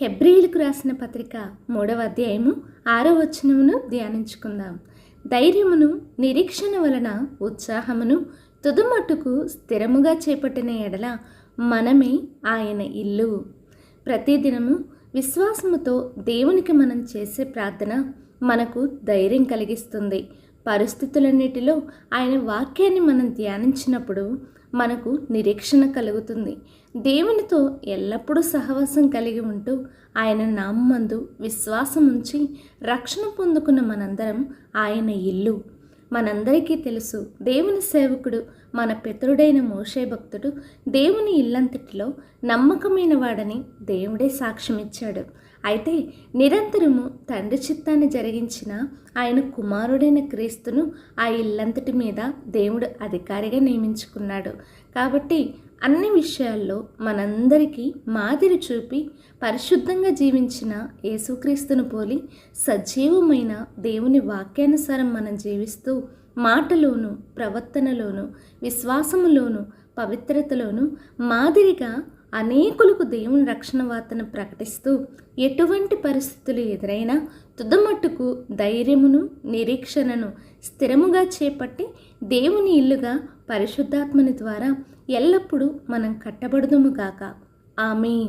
హెబ్రిలకు రాసిన పత్రిక మూడవ అధ్యాయము ఆరో వచనమును ధ్యానించుకుందాం. ధైర్యమును నిరీక్షణ వలన ఉత్సాహమును తుదుమట్టుకు స్థిరముగా చేపట్టిన ఎడల మనమే ఆయన ఇల్లు. ప్రతిదినము విశ్వాసముతో దేవునికి మనం చేసే ప్రార్థన మనకు ధైర్యం కలిగిస్తుంది. పరిస్థితులన్నిటిలో ఆయన వాక్యాన్ని మనం ధ్యానించినప్పుడు మనకు నిరీక్షణ కలుగుతుంది. దేవునితో ఎల్లప్పుడూ సహవాసం కలిగి ఉంటూ ఆయన నామందు విశ్వాసం ఉంచి రక్షణ పొందుకున్న మనందరం ఆయన ఇల్లు. మనందరికీ తెలుసు దేవుని సేవకుడు మన పితరుడైన మోషే భక్తుడు దేవుని ఇల్లంతటిలో నమ్మకమైన వాడని దేవుడే సాక్ష్యమిచ్చాడు. అయితే నిరంతరము తండ్రి చిత్తాన్ని జరిగించిన ఆయన కుమారుడైన క్రీస్తును ఆ ఇల్లంతటి మీద దేవుడు అధికారిగా నియమించుకున్నాడు. కాబట్టి అన్ని విషయాల్లో మనందరికీ మాదిరి చూపి పరిశుద్ధంగా జీవించిన యేసుక్రీస్తును పోలి సజీవమైన దేవుని వాక్యానుసారం మనం జీవిస్తూ మాటలోను ప్రవర్తనలోను విశ్వాసములోను పవిత్రతలోను మాదిరిగా అనేకులకు దేవుని రక్షణ వార్తను ప్రకటిస్తూ ఎటువంటి పరిస్థితులు ఎదురైనా తుదమట్టుకు ధైర్యమును నిరీక్షణను స్థిరముగా చేపట్టి దేవుని ఇల్లుగా పరిశుద్ధాత్మని ద్వారా ఎల్లప్పుడూ మనం కట్టబడదుము గాక. ఆమె